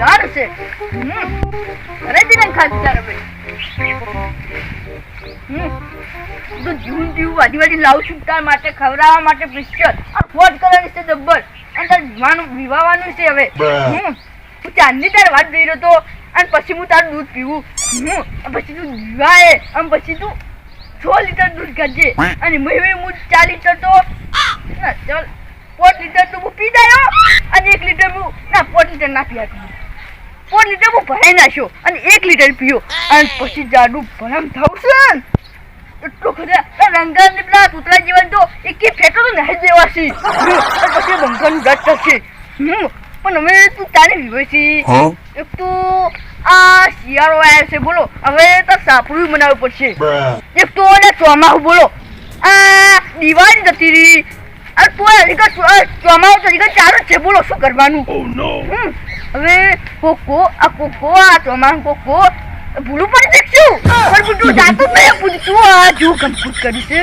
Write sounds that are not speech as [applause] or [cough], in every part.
લાડ છે. હમ. ઘરેથી ને ખાસ તારે ભાઈ. તો જીવન જીવું વાડી લાવું છું તાર માટે ખવડાવવા માટે પિક્ચર. આ ફોટ કરવાની છે જબ્બર. અને તાર વિવાનું વિવાહવાનું છે હવે. હું ચાંદની તાર વાત જોઈ રહ્યો તો અને પછી હું તારું દૂધ પીવું. હું પછી તું વિવાહે અને પછી તું છ લીટર દૂધ કાઢજે અને મેં હું ચાર લીટર તો ચાલ. લીટર તો હું પી જાયો અને એક લીટર હું ના પોત લીટર ના પોત લીટર હું ભરાઈ નાખ્યો અને એક લીટર પીયો. અને પછી જાડું ભરમ થવું છે એટલો ખરા. રંગા ને પેલા કૂતરા જીવન તો એક ફેંકો તો નહીં અને પછી બંકાનું રટ થશે હમ. પણ હવે તું તારે વિવે? એક તો આ શિયાળો આવ્યો છે બોલો. હવે તો સાપડું બનાવવું પડશે. એક તો ચોમાસું બોલો. આ દિવાળી જતી રહી. આ તું ચોમાસું ચાલુ છે બોલો. શું કરવાનું? Oh. હવે કોકો આ કોકો આ ચોમાસું કોકો ભૂલું પડી શકશું પણ બધું જાતું જ નહીં. પૂછતું આ જો કમ્પ્લીટ કરી છે.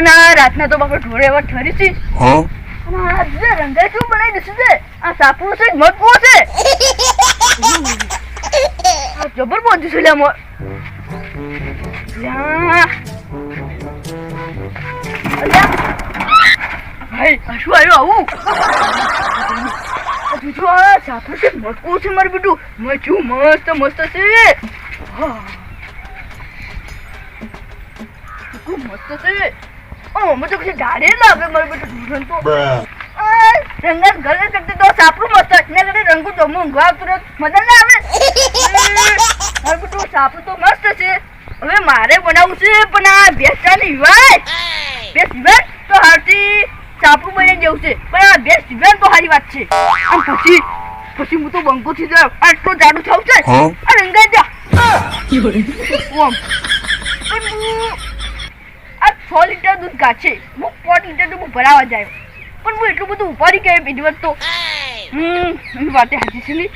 અને આ રાતના તો બાપા ઢોળે એવા ઠરી છે. Huh? અને આ જે રંગાઈ શું બનાવી દેશે છે? આ સાપુ છે મગવો છે? જબર પહોંચ્યું છે લે મોર લ્યા. અલ્યા. ભાઈ આ શું આવ્યું આવું? આ જોજો આ સાપડું છે મટકું છે મારું બેટું મજું મસ્ત મસ્ત છે હા. કેટલું મસ્ત છે ઓ મને તો કશું ઝાડે લાગે મારું બેટું ધોરણ તો. રંગા ઘરે કરતે તો સાપડું મસ્ત ને કરે રંગું તો આવતું રહે. મજા ના આવે મારું બેટું સાપડું તો મસ્ત છે હવે મારે બનાવવું છે પણ આ બેસતા નહીં વિવાહ બેસ વિવાહ તો હારથી સાપડું બની જવું છે. પણ આ બે વિવાહ તો સારી વાત છે. અને પછી પછી હું તો બંકો થી જાઉં આટલો જાડું થવું છે. અને આ રંગાઈ જા. ઓમ. પણ હું આ છ લીટર દૂધ ગાછે. હું પોટ લીટર દૂધ ભરાવા જાય. પણ હું એટલું બધું ઉપાડી કે બીજી વખત તો. હમ એની વાતે હાજી છે ને?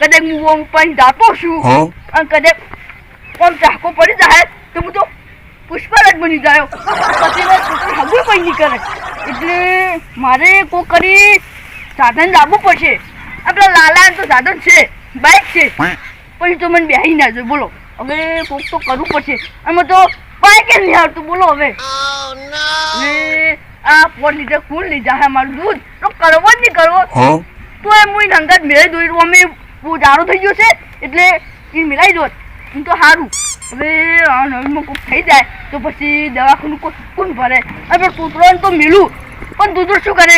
કદાચ હું ઓમ પાણી દાતો છું? અને કદાચ ઓમ ચાકો પડી જાય તો હું તો પુષ્પરાજ બની જાય પછી હગું પણ નીકળે કરે. એટલે મારે કોક કરી સાધન લાવવું પડશે. આપણા લાલા તો સાધન છે બાઇક છે. પછી તો મને બેહી ના જાય બોલો. હવે કોક તો કરવું પડશે. આમાં તો બાઇક નહીં આવતું બોલો હવે. હવે આ પોટ લીટર કુલ લઈ જાય મારું દૂધ. તો કરવો જ નહીં કરવો. તો એમ હું રંગત મેળવી દોઈ અમે બહુ જાડો થઈ ગયો છે. એટલે એ મિલાઈ દો એમ તો સારું હવે નવીમાં કોક થઈ જાય તો પછી દવાખાનું કોણ ભરે હવે કૂતરોને તો મિલું પણ દૂધ શું કરે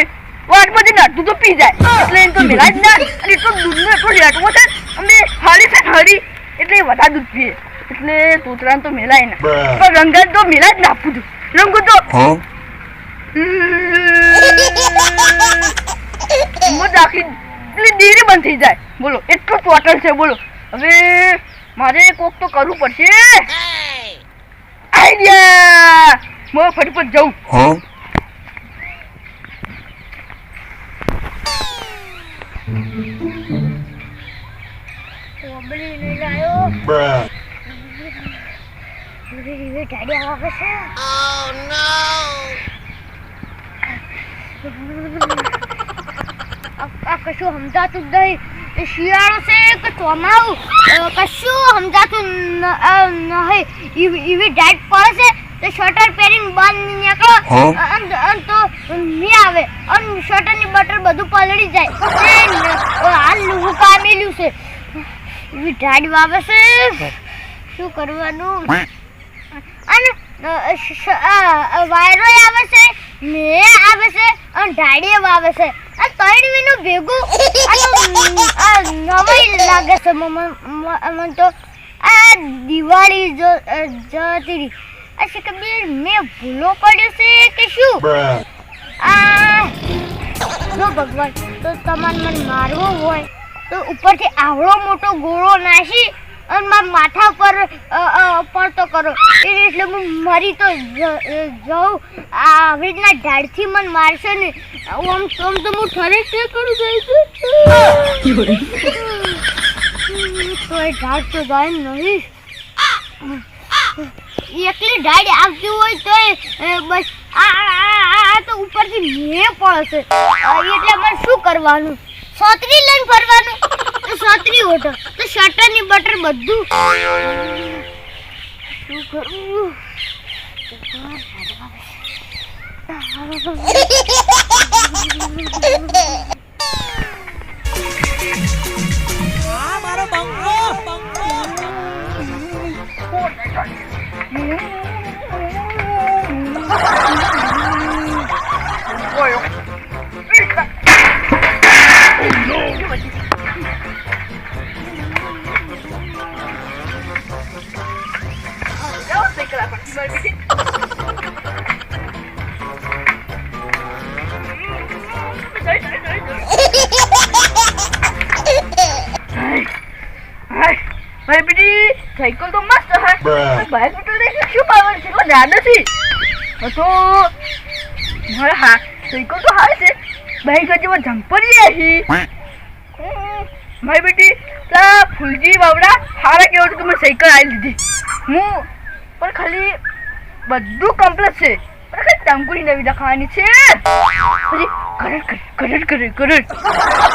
વાટમાં જઈને અડધું તો પી જાય એટલે એમ તો મિલાય જ ના અને એટલો દૂધનો એટલો લેટવો છે અમે હળી છે હળી એટલે વધારે દૂધ પીએ એટલે તૂતરાને તો મિલાય ના. પણ રંગત તો મિલાય જ ના આપું છું રંગો તો? મોજ આખી પેલી ડેરી બંધ થઈ જાય બોલો એટલું ટોટલ છે બોલો હવે મારે કોક તો કરવું પડશે. આઈડિયા હું ફટફટ જાઉં. લઈ Bruh. આવે આ આ કશું સમજાતું જ નહીં. શિયાળો છે કે ચોમાવું કશું સમજાતું નહીં. એવી ડાયટ પડે છે તો શટર પહેરીને બંધ નીકળો. તો નહીં આવે. અને શટરની બટર બધું પલળી જાય. હાલ હું કામેલ્યું છે. એવી ડાયટ વાવે છે. શું કરવાનું? અને વાયરો આવે છે મેં આવે છે અને ઢાળીએ વાવે છે. આ ત્રણ વીનું ભેગું આ નવાઈ લાગે છે મને તો આ દિવાળી જો જતી આ છે કે બે મેં ભૂલો પડ્યો છે કે શું? આ જો ભગવાન તો તમારે મને મારવો હોય તો ઉપરથી આવડો મોટો ગોળો નાખી અને મારા માથા પર પડતો કરો. એટલે હું મરી તો જઉં. આવી રીતના ઢાળથી મને મારશે ને. આમ આમ તો હું ઠરે છે કરું જઈશું તો એ ઢાળ તો જાય નહીં. એકલી ઢાળ આવતી હોય તો બસ, આ તો ઉપરથી મેં પડશે. એટલે મને શું કરવાનું? છોતરી લઈને ફરવાનું? તો સોતરી ઓટો તો શટરની બટર બધું. શું કરું? ભાઈ બેટી સાયકલ તો મસ્ત હા. બાઈક તો શું પાવર છે કોઈ યાદ નથી હા તો મારે હા સાયકલ તો હાર છે બાઈક હજી જમ્પરી આહી મારી બેટી, પેલા ફૂલજી બાવડા હારા કેવું કે મેં સાયકલ આવી લીધી હું પણ ખાલી બધું કમ્પ્લીટ છે. પણ ખાલી ટંકુરી નવી લખાવાની છે. પછી કરડ કરડ કરડ કરડ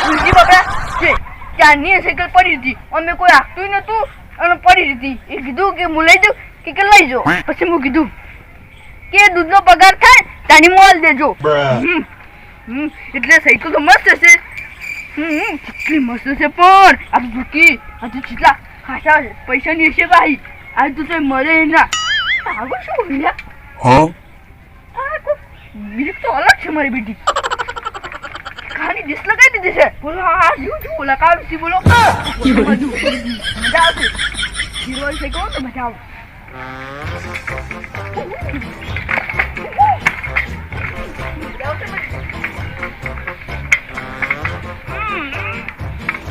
ફૂલજી બાવડા છે ત્યાંની સાયકલ પડી હતી. અમે કોઈ આપતું નહોતું અને પડી હતી. એ કીધું કે હું લઈ જાઉં કે કે લઈ જાઉં? પછી હું કીધું કે દૂધનો પગાર થાય ત્યાંની મોલ દેજો. એટલે સાયકલ તો મસ્ત છે. હમ કેટલી મસ્ત છે પણ. આ આ તો કેટલા ખાસા પૈસાની હશે ભાઈ. આ તો મરે ના. આગળ શું બોલ્યા Huh? આ તો તો અલગ છે મારી બેટી ખાલી ડિશ લગાવી દીધી છે બોલો આ શું શું બોલા કાલ સી બોલો મજા આવશે હીરો છે કહો તો મજા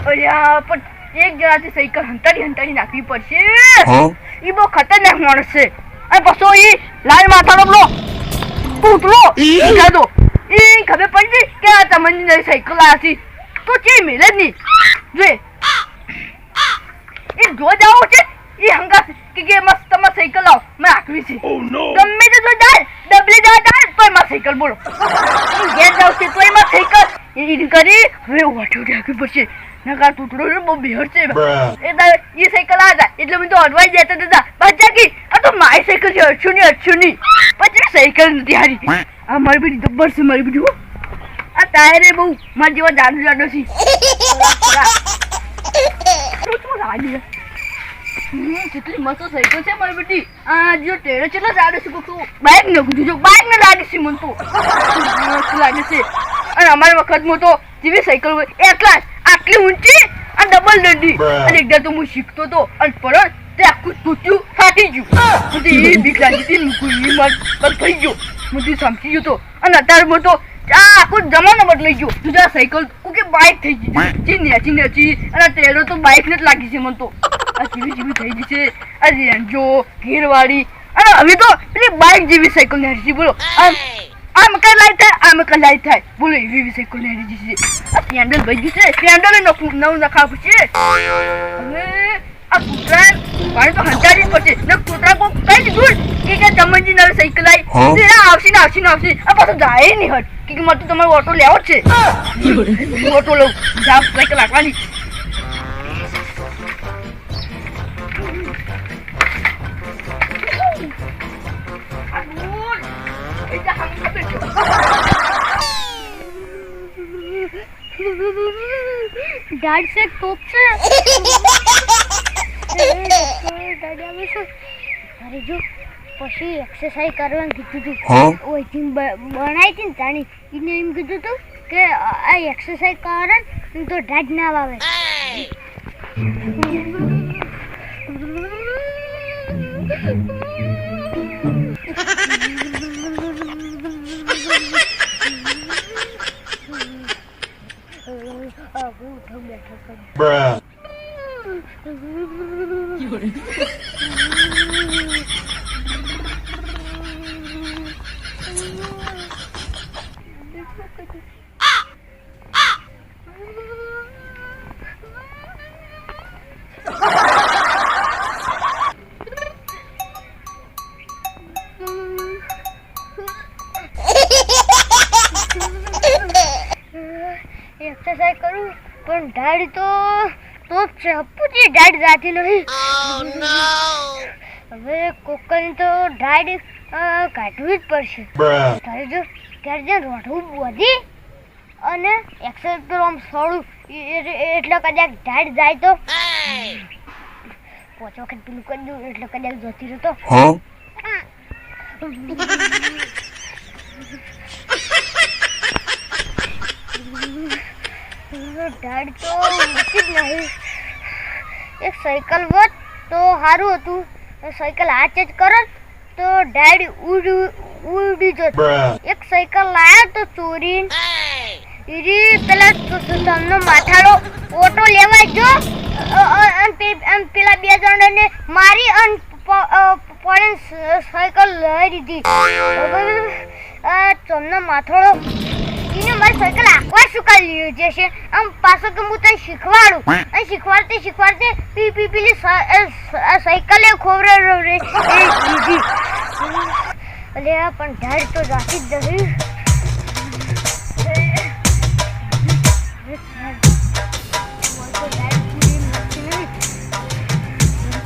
અલ્યા પણ એક જણાથી સાયકલ હંતાડી હંતાડી નાખવી પડશે એ ઈ બહુ ખતરનાક માણસ છે અને પાછો ઈ લાલ માથાનો પેલો પૂતળો. ઈ? ખાધો. ઈ ખબર પડી કે આ તમને સાયકલ આવી તો ચે મેલે જ નહીં. જોઈ એ જો જાઓ છે ઈ હંગા કે કે મસ્ત મસ્ત સાયકલ લાવ મેં આખવી છે. ગમે તે જો જાય ડબલે જાય જાય તોયમાં સાયકલ બોલો. ઘેર જાવ છે તો એમાં સાયકલ. એ કરી હવે વાઠો રાખવી પડશે નકાર તૂટડો ને બહુ બેહર છે. એ તારે એ સાયકલ આ હતા એટલે મેં તો અડવાઈ જતા હતા બચ્ચા કી આ તો મારી સાયકલ છે અડશું ની અડશું ની પછી સાયકલ નથી હારી. આ મારી બેટી જબ્બર છે મારી બેટી આ ટાયરે બહુ મારા જેવા જાડુ છે. કેટલી મસ્ત સાયકલ છે મારી બેટી આ જો ટેડો કેટલો જાડો છે તું બાઇક ને કીધું જો બાઇક ને લાગે છે મને તો. લાગે છે. અને અમારા વખતમાં તો જેવી સાયકલ હોય એટલા જ. આટલી ઊંચી અને ડબલ દંડી અને એકદમ તો હું શીખતો તો અને પરત તે આખું તૂટ્યું ફાટી ગયું. એ બીક લાગી હતી મૂકું એ મન બસ થઈ ગયો. તે સમજી ગયો તો. અને અત્યારે તો આ આખું જમાનો બદલાઈ ગયો. તું જા સાયકલ કે બાઇક થઈ ગઈ છે નેચી નેચી. અને તેરો તો બાઇક ને જ લાગી છે મને તો. આ જીવી જીવી થઈ ગઈ છે. આ રેન્જો ગેરવાળી અને હવે તો પેલી બાઇક જેવી સાયકલ નેચી બોલો. આમ કઈ લાઈ થાય આમ કઈ લાઈ થાય બોલો એવી એવી સાયકલ ને છે આ પેન્ડલ ભાઈ છે પેન્ડલ નખું નવું નખાવું છે હવે આ કૂતરા મારે તો હંચારી જ પડશે ને કૂતરા કોક કઈ દીધું કે કે ચમનજી નવી સાયકલ આવી હા? તે આ આવશે ને આવશે ને આવશે આ પાછો જાય નહીં હટ કે કે મારે તો તમારો ઓટો લેવો છે ઓટો લઉં જાવ સાયકલ રાખવાની આવે છે [laughs] અરે જો પછી એક્સરસાઇઝ કરવાનું કીધું હતું જીમ બનાવી હતી ને તાણી? એને એમ કીધું હતું કે આ એક્સરસાઇઝ કરે ને તો દાઢ ના આવે Bruh. એક્સરસાઇઝ કરું પણ ડેડ તો તો ચપ્પુજી ડેડ જાતી નહીં હવે કોકન તો ડેડ કાઢવી જ પડશે. તારે જો ત્યારે જે રોઢું વધી અને એક્સેલ તો આમ સોળું એ- એ- એટલે કદાચ ડેડ જાય તો? પાંચ વખત પેલું કરી દઉં એટલે કદાચ જતી રહેતો? Huh? [laughs] ડાડ તો નથી જ નહીં. એક સાયકલ હોત તો સારું હતું. સાયકલ હાથ જ કરત તો ડાડ ઉડી ઉડી જત. એક સાયકલ લાયા તો ચોરી. ઈરી પેલા સ- માથાડો ઓટો લેવા જો અન પેલા બે જણાને મારી અન પડે સાયકલ લઈ દીધી તમને માથાડો. એને મારી સાયકલ આખવા લીધી જશે આમ પાછો કે હું તને શીખવાડું. અને શીખવાડતે શીખવાડતે પી પી પેલી સાયકલે ખોવરે લીધી અરે આ પણ ઢાળ તો રાખી જ જશે